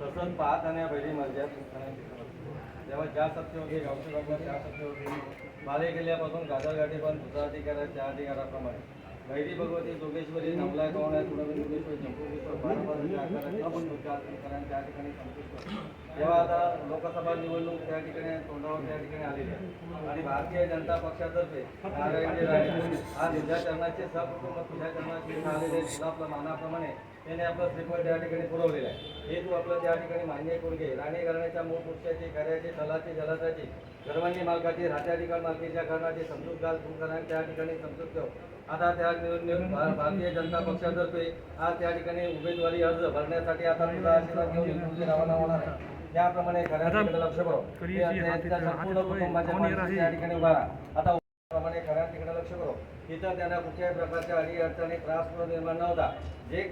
तसंच पाहत आणि पहिली मर्याद जेव्हा ज्या सत्य होते गावचे बाबा त्या सत्य होते. बाले गेल्यापासून गाजागाठी पण दुसरा अधिकार त्या अधिकाराप्रमाणे. गैरी भगवती जोगेश्वरी नमला कोण आहे तुला जोगेश्वरी चंपूकेश्वर बाराबाराच्या आकारात आपण कारण त्या ठिकाणी संपुष्ट तेव्हा आता लोकसभा निवडणूक त्या ठिकाणी तोंडावर त्या ठिकाणी आलेली आहे. आणि भारतीय जनता पक्षातर्फे नारायणजी राणे हा तुझ्या सहकुटुंब तुझ्या चरणाचे आलेले तुला आपल्या मानाप्रमाणे त्याने आपलं श्रीफळ त्या ठिकाणी पुरवलेलं आहे. हे तू आपलं त्या ठिकाणी मान्य करून घे. राणे घराण्याच्या मूळ पुरुषाची कार्याची तलाची जलाताची गर्वांनी मालकाची राजा ठिकाण मालकीच्या कारणाची समजूत घाल. तू करा त्या ठिकाणी समजूत ठेव. आता त्या निवडणूक भारतीय जनता पक्षातर्फे आज त्या ठिकाणी उमेदवारी अर्ज भरण्यासाठी आता तुझा आशीर्वाद घेऊन तुझी रवाना होणार आहे. त्याप्रमाणे खऱ्या लक्ष त्यांच्या संपूर्ण कुटुंबाच्या त्या ठिकाणी उभा. आता प्रमाणे खऱ्या तिकडे लक्ष करो. तिथं त्यांना कुठल्याही प्रकारच्या अडी अडचणी त्रास निर्माण न होता जे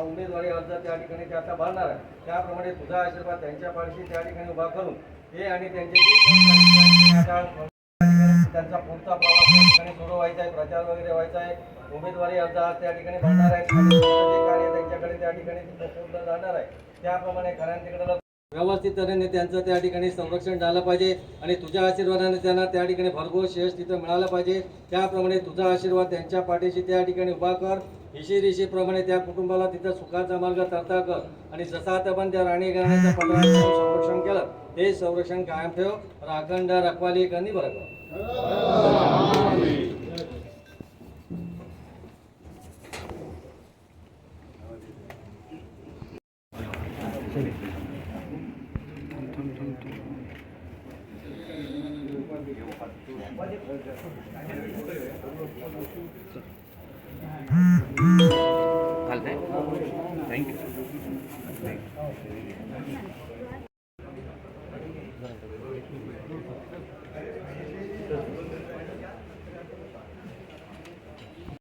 उमेदवारी अर्ज त्या ठिकाणी ते आता भरणार आहे त्याप्रमाणे तुझा आशीर्वाद त्यांच्या पाठीशी त्या ठिकाणी उभा करून हे आणि त्यांचे त्यांचा पुढचा प्रवास त्या ठिकाणी सुरू व्हायचा आहे प्रचार वगैरे व्हायचा आहे. उमेदवारी अर्ज आज त्या ठिकाणी भरणार आहे कार्य त्यांच्याकडे त्या ठिकाणी पूर्ण जाणार आहे त्याप्रमाणे खऱ्या व्यवस्थित तऱ्हेने त्यांचं त्या ठिकाणी संरक्षण झालं पाहिजे आणि तुझ्या आशीर्वादाने त्यांना त्या ठिकाणी भरघोस यश तिथं मिळालं पाहिजे. त्याप्रमाणे तुझा आशीर्वाद त्यांच्या पाठीशी त्या ठिकाणी उभा कर. ऋषी ऋषीप्रमाणे त्या कुटुंबाला तिथं सुखाचा मार्ग तरता कर. आणि जसा आता पण त्या राणी घराण्याच्या पत्राचं संरक्षण केलं ते संरक्षण कायम ठेव. राखंड रखवाली करणी बरं कर? चालतंय. थँक्यू